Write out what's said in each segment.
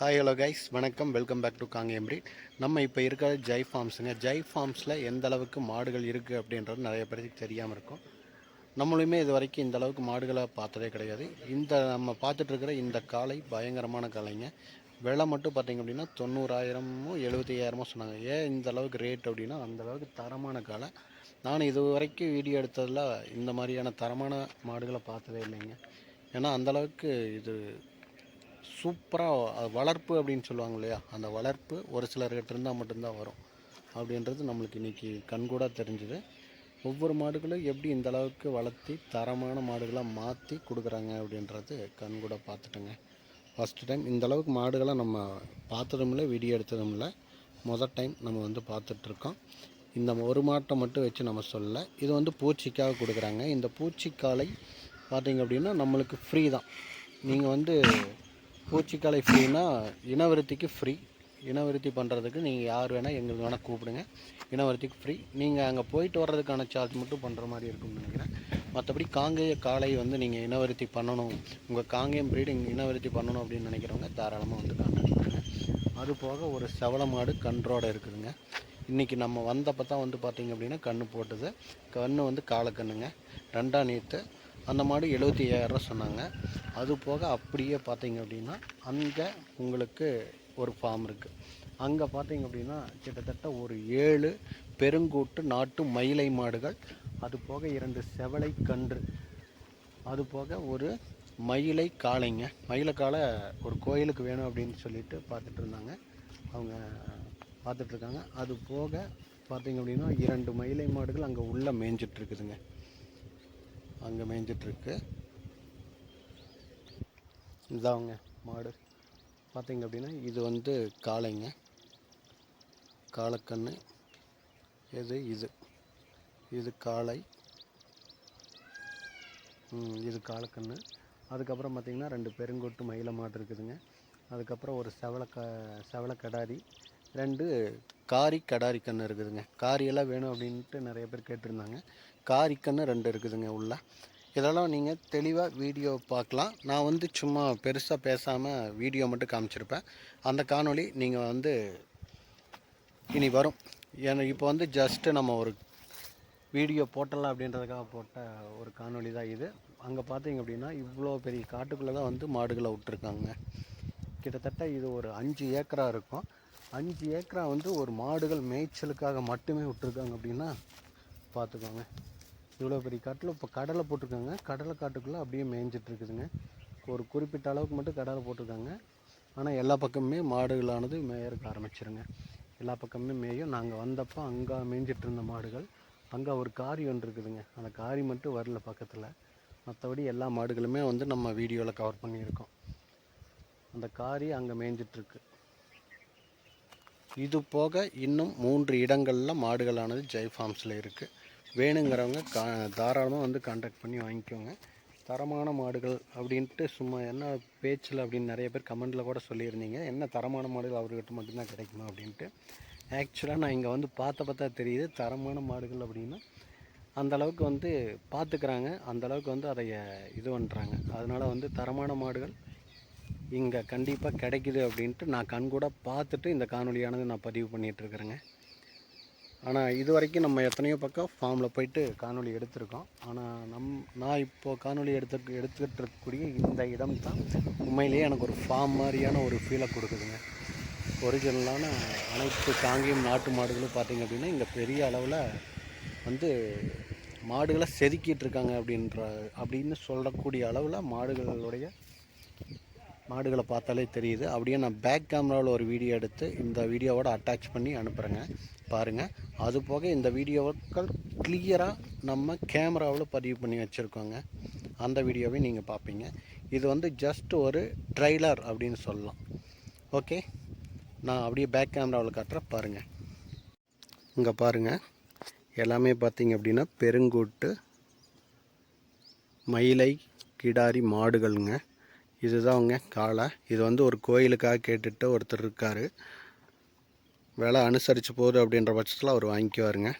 Hi hello guys வணக்கம். Welcome back to Kangeyam எம்ரிட் நம்ம இப்போ இருக்கிற ஜெய் ஃபார்ம்ஸுங்க ஜெய் ஃபார்ம்ஸில் எந்த அளவுக்கு மாடுகள் இருக்குது அப்படின்றது நிறைய பேருக்கு தெரியாமல் இருக்கும். நம்மளுமே இது வரைக்கும் இந்த அளவுக்கு மாடுகளை பார்த்ததே கிடையாது. இந்த நம்ம பார்த்துட்ருக்கிற இந்த காளை பயங்கரமான காளைங்க. விலை மட்டும் பார்த்தீங்க அப்படின்னா தொண்ணூறாயிரமும் எழுபத்தையாயிரமோ சொன்னாங்க. ஏன் இந்த அளவுக்கு ரேட் அப்படின்னா அந்த அளவுக்கு தரமான காளை. நான் இது வரைக்கும் வீடியோ எடுத்ததில் இந்த மாதிரியான தரமான மாடுகளை பார்த்ததே இல்லைங்க. ஏன்னா அந்த அளவுக்கு இது சூப்பராக வளர்ப்பு அப்படின்னு சொல்லுவாங்க இல்லையா? அந்த வளர்ப்பு ஒரு சிலர்கிட்ட இருந்தால் மட்டும்தான் வரும். அப்படின்றது நம்மளுக்கு இன்றைக்கி கண்கூடாக தெரிஞ்சுது. ஒவ்வொரு மாடுகளும் எப்படி இந்த அளவுக்கு வளர்த்தி தரமான மாடுகளாக மாற்றி கொடுக்குறாங்க அப்படின்றது கண்கூட பார்த்துட்டோங்க. ஃபஸ்ட்டு டைம் இந்த அளவுக்கு மாடுகளை நம்ம பார்த்ததும் இல்லை வீடியோ எடுத்ததும் இல்லை. டைம் நம்ம வந்து பார்த்துட்ருக்கோம். இந்த ஒரு மாட்டை மட்டும் வச்சு நம்ம சொல்லலை. இது வந்து பூச்சிக்காக கொடுக்குறாங்க. இந்த பூச்சிக்காலை பார்த்தீங்க அப்படின்னா நம்மளுக்கு ஃப்ரீ தான். நீங்கள் வந்து பூச்சிக்கலை ஃப்ரீனா இனவருத்திக்கு ஃப்ரீ இனவிருத்தி பண்ணுறதுக்கு நீங்கள் யார் வேணால் எங்களுக்கு வேணால் கூப்பிடுங்க. இனவருத்திக்கு ஃப்ரீ நீங்கள் அங்கே போயிட்டு வர்றதுக்கான சார்ஜ் மட்டும் பண்ணுற மாதிரி இருக்கும்னு நினைக்கிறேன். மற்றபடி காங்கேய காலை வந்து நீங்கள் இனவருத்தி பண்ணணும். உங்கள் காங்கேயம் ப்ரீடிங் இனவிருத்தி பண்ணணும் அப்படின்னு நினைக்கிறவங்க தாராளமாக வந்து காண்டாக்ட் அதுபோக அது போக ஒரு செவல மாடு கன்றோடு இருக்குதுங்க. இன்றைக்கி நம்ம வந்தப்போ தான் வந்து பார்த்திங்க அப்படின்னா கன்று போட்டது. கன்று வந்து காலக்கண்ணுங்க. ரெண்டாம் நீத்து. அந்த மாடு எழுபத்தி ஐயாயிரரூவா சொன்னாங்க. அது போக அப்படியே பார்த்தீங்க அப்படின்னா அங்கே உங்களுக்கு ஒரு ஃபார்ம் இருக்குது அங்கே பார்த்தீங்க அப்படின்னா கிட்டத்தட்ட ஒரு ஏழு பெருங்கூட்டு நாட்டு மயிலை மாடுகள் அது போக இரண்டு செவலை கன்று அது போக ஒரு மயிலை காளைங்க. மயிலை ஒரு கோயிலுக்கு வேணும் அப்படின்னு சொல்லிட்டு பார்த்துட்டு இருந்தாங்க. அவங்க பார்த்துட்ருக்காங்க அது போக பார்த்தீங்க அப்படின்னா இரண்டு மயிலை மாடுகள் அங்கே உள்ளே மேய்ஞ்சிட்ருக்குதுங்க அங்கே மேய்ஞ்சிட்ருக்கு இதாங்க மாடு. பார்த்தீங்க அப்படின்னா இது வந்து காளைங்க. காளைக்கண்ணு. இது இது. இது காளை. இது காளைக்கண்ணு. அதுக்கப்புறம் பார்த்தீங்கன்னா ரெண்டு பெருங்கொட்டு மயில மாடு இருக்குதுங்க. அதுக்கப்புறம் ஒரு செவல க செவல கடாரி ரெண்டு காரி கடாரி கன்று இருக்குதுங்க. காரியெல்லாம் வேணும் அப்படின்ட்டு நிறைய பேர் கேட்டிருந்தாங்க. காரி கன்று ரெண்டு இருக்குதுங்க உள்ள. இதெல்லாம் நீங்கள் தெளிவாக வீடியோ பார்க்கலாம். நான் வந்து சும்மா பெருசாக பேசாமல் வீடியோ மட்டும் காமிச்சிருப்பேன். அந்த காணொளி நீங்கள் வந்து இனி வரும். ஏன்னா இப்போ வந்து ஜஸ்ட்டு நம்ம ஒரு வீடியோ போட்டலாம் அப்படின்றதுக்காக போட்ட ஒரு காணொளி தான் இது. அங்கே பார்த்தீங்க அப்படின்னா இவ்வளோ பெரிய காட்டுக்குள்ளே தான் வந்து மாடுகளை விட்டுருக்காங்க. கிட்டத்தட்ட இது ஒரு அஞ்சு ஏக்கரா இருக்கும். அஞ்சு ஏக்கரா வந்து ஒரு மாடுகள் மேய்ச்சலுக்காக மட்டுமே விட்டுருக்காங்க அப்படின்னா பார்த்துக்கோங்க இவ்வளோ பெரிய காட்டில் இப்போ கடலை போட்டிருக்காங்க. கடலை காட்டுக்குள்ளே அப்படியே மேய்ஞ்சிட்டு இருக்குதுங்க. ஒரு குறிப்பிட்ட அளவுக்கு மட்டும் கடலை போட்டிருக்காங்க. ஆனால் எல்லா பக்கமுமே மாடுகளானது மேயறக்க ஆரம்பிச்சிருங்க. எல்லா பக்கமுமே மேயும். நாங்கள் வந்தப்போ அங்கே மேய்ஞ்சிட்டு இருந்த மாடுகள் அங்கே ஒரு காரி ஒன்று இருக்குதுங்க. அந்த காரி மட்டும் வரல பக்கத்தில். மற்றபடி எல்லா மாடுகளுமே வந்து நம்ம வீடியோவில் கவர் பண்ணியிருக்கோம். அந்த காரி அங்கே மேய்ஞ்சிட்ருக்கு இது போக இன்னும் மூன்று இடங்களில் மாடுகளானது ஜெய் ஃபார்ம்ஸில் இருக்குது வேணுங்கிறவங்க கா தாராளமாக வந்து காண்டாக்ட் பண்ணி வாங்கிக்கோங்க. தரமான மாடுகள் அப்படின்ட்டு சும்மா என்ன பேச்சில் அப்படின்னு நிறைய பேர் கமெண்டில் கூட சொல்லியிருந்தீங்க. என்ன தரமான மாடுகள் அவர்கிட்ட மட்டும்தான் கிடைக்குமா அப்படின்ட்டு. ஆக்சுவலாக நான் இங்கே வந்து பார்த்த பார்த்தா தெரியுது தரமான மாடுகள் அப்படின்னா அந்த அளவுக்கு வந்து பார்த்துக்கிறாங்க. அந்தளவுக்கு வந்து அதை இது பண்ணுறாங்க அதனால் வந்து தரமான மாடுகள் இங்கே கண்டிப்பாக கிடைக்குது அப்படின்ட்டு நான் கண்கூட பார்த்துட்டு இந்த காணொலியானது நான் பதிவு பண்ணிகிட்ருக்குறேங்க ஆனால் இது வரைக்கும் நம்ம எத்தனையோ பக்கம் ஃபார்மில் போயிட்டு காணொலி எடுத்திருக்கோம். ஆனால் நம் நான் இப்போது காணொலி எடுத்து எடுத்துக்கிட்டு இருக்கக்கூடிய இந்த இடம் தான் உண்மையிலேயே எனக்கு ஒரு ஃபார்ம் மாதிரியான ஒரு ஃபீலை கொடுக்குதுங்க. ஒரிஜினலான அனைத்து காங்கேயம் நாட்டு மாடுகளும் பார்த்தீங்க அப்படின்னா இங்கே பெரிய அளவில் வந்து மாடுகளை செதுக்கிட்டு இருக்காங்க அப்படின்ற அப்படின்னு சொல்லக்கூடிய அளவில் மாடுகளுடைய மாடுகளை பார்த்தாலே தெரியுது. அப்படியே நான் பேக் கேமராவில் ஒரு வீடியோ எடுத்து இந்த வீடியோவோட அட்டாச் பண்ணி அனுப்புகிறேங்க பாருங்கள் அது போக இந்த வீடியோக்கள் கிளியராக நம்ம கேமராவில் பதிவு பண்ணி வச்சுருக்கோங்க. அந்த வீடியோவை நீங்கள் பார்ப்பீங்க. இது வந்து ஜஸ்ட் ஒரு ட்ரைலர் அப்படின்னு சொல்லலாம். ஓகே நான் அப்படியே பேக் கேமராவில் காட்டுறேன். பாருங்கள் இங்கே பாருங்கள் எல்லாமே பார்த்தீங்க அப்படின்னா பெருங்கூட்டு மயிலை கிடாரி மாடுகள்ங்க. இதுதாங்க காளை. இது வந்து ஒரு கோயிலுக்காக கேட்டுட்டு ஒருத்தர் இருக்கார். விலை அனுசரித்து போகுது அப்படின்ற பட்சத்தில் அவர் வாங்கிக்குவாருங்க.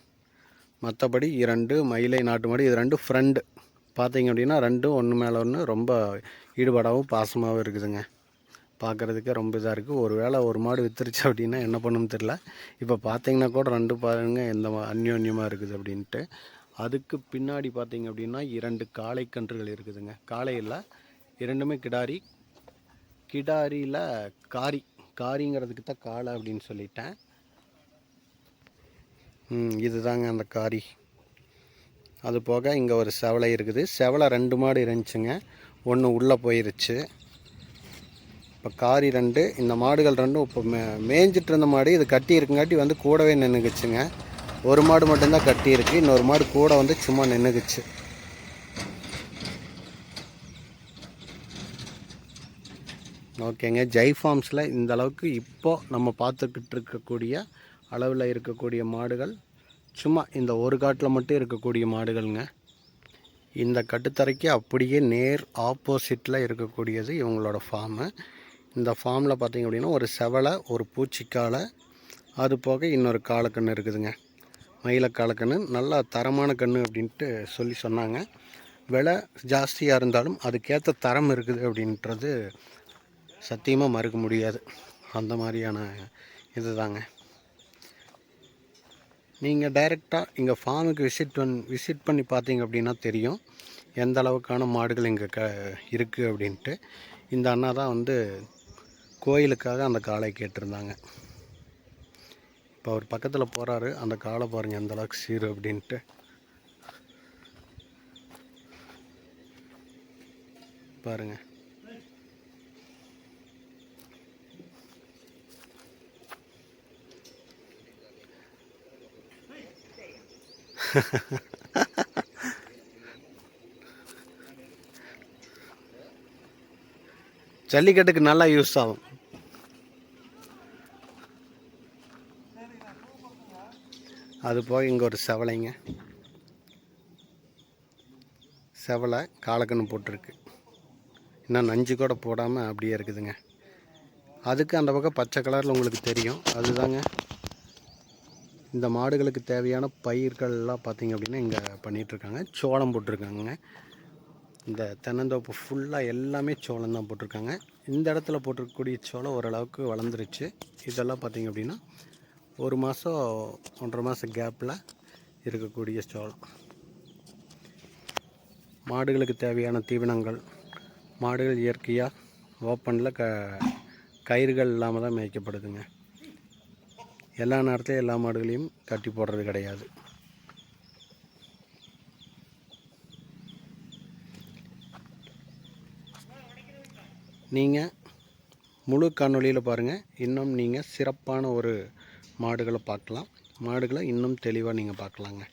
மற்றபடி இரண்டு மயிலை நாட்டு மாடு இது ரெண்டும் ஃப்ரெண்டு பார்த்தீங்க அப்படின்னா ரெண்டும் ஒன்று மேலே ஒன்று ரொம்ப ஈடுபாடாகவும் பாசமாகவும் இருக்குதுங்க. பார்க்குறதுக்கே ரொம்ப இதாக இருக்குது ஒரு வேளை ஒரு மாடு வித்துருச்சு அப்படின்னா என்ன பண்ணணும்னு தெரில இப்போ பார்த்தீங்கன்னா கூட ரெண்டு பாருங்க எந்த மா- அந்யோன்யமாக இருக்குது அப்படின்ட்டு. அதுக்கு பின்னாடி பார்த்தீங்க அப்படின்னா இரண்டு காளை கன்றுகள் இருக்குதுங்க. காளையில் இரண்டுமே கிடாரி. கிடாரியில் காரி. காரிங்கிறதுக்கு தான் காளை அப்படின்னு சொல்லிட்டேன். இதுதாங்க அந்த காரி. அது போக இங்கே ஒரு செவலை இருக்குது. செவலை ரெண்டு மாடு இருந்துச்சுங்க. ஒன்று உள்ளே போயிருச்சு. இப்போ காரி ரெண்டு இந்த மாடுகள் ரெண்டும் இப்போ மே மேய்ஞ்சிட்டு இருந்த மாடு இது கட்டி இருக்குங்காட்டி வந்து கூடவே நின்றுக்குச்சுங்க ஒரு மாடு மட்டும்தான் கட்டி இருக்கு. இன்னொரு மாடு கூட வந்து சும்மா நின்றுக்குச்சு ஓகேங்க. ஜெய் ஃபார்ம்ஸில் இந்த அளவுக்கு இப்போ நம்ம பார்த்துக்கிட்டு இருக்கக்கூடிய அளவில் இருக்கக்கூடிய மாடுகள் சும்மா இந்த ஒரு காட்டில் மட்டும் இருக்கக்கூடிய மாடுகள்ங்க. இந்த கட்டுத்தரைக்கு அப்படியே நேர் ஆப்போசிட்டில் இருக்கக்கூடியது இவங்களோட ஃபார்மு. இந்த ஃபார்மில் பார்த்தீங்க அப்படின்னா ஒரு செவலை ஒரு பூச்சிக்காலை அது போக இன்னொரு காலக்கன்று இருக்குதுங்க. மயில காலக்கன்று நல்லா தரமான கன்று அப்படின்ட்டு சொல்லி சொன்னாங்க. விலை ஜாஸ்தியாக இருந்தாலும் அதுக்கேற்ற தரம் இருக்குது அப்படின்றது சத்தியமாக மறுக்க முடியாது. அந்த மாதிரியான இதுதாங்க. நீங்கள் டைரெக்டாக இங்கே ஃபார்முக்கு விசிட் பண் விசிட் பண்ணி பார்த்தீங்க அப்படின்னா தெரியும். எந்த அளவுக்கான மாடுகள் இங்கே க இருக்குது அப்படின்ட்டு. இந்த அண்ணா தான் வந்து கோயிலுக்காக அந்த காளை கேட்டிருந்தாங்க. இப்போ அவர் பக்கத்தில் போகிறாரு அந்த காளை பாருங்கள் எந்த அளவுக்கு சீரு அப்படின்ட்டு. பாருங்கள் ஜல்லிக்கட்டுக்கு நல்லா யூஸ் ஆகும். அது போக இங்கே ஒரு செவலைங்க. செவலை காலக்கன்று போட்டிருக்கு. இன்னும் நஞ்சு கூட போடாமல் அப்படியே இருக்குதுங்க. அதுக்கு அந்த பக்கம் பச்சை கலரில் உங்களுக்கு தெரியும். அதுதாங்க. இந்த மாடுகளுக்கு தேவையான பயிர்கள்லாம் பார்த்திங்க அப்படின்னா இங்கே பண்ணிகிட்ருக்காங்க. சோளம் போட்டிருக்காங்க இந்த தென்னந்தோப்பு ஃபுல்லாக எல்லாமே சோளம் தான் போட்டிருக்காங்க. இந்த இடத்துல போட்டிருக்கக்கூடிய சோளம் ஓரளவுக்கு வளர்ந்துருச்சு. இதெல்லாம் பார்த்தீங்க அப்படின்னா ஒரு மாதம் ஒன்றரை மாதம் கேப்பில் இருக்கக்கூடிய சோளம். மாடுகளுக்கு தேவையான தீவனங்கள் மாடுகள் இயற்கையாக ஓப்பனில் க கயிறுகள் இல்லாமல் தான் மேய்க்கப்படுதுங்க. எல்லா நேரத்துலையும் எல்லா மாடுகளையும் கட்டி போடுறது கிடையாது. நீங்கள் முழு காணொலியில் பாருங்கள் இன்னும் நீங்கள் சிறப்பான ஒரு மாடுகளை பார்க்கலாம். மாடுகளை இன்னும் தெளிவாக நீங்கள் பார்க்கலாங்க.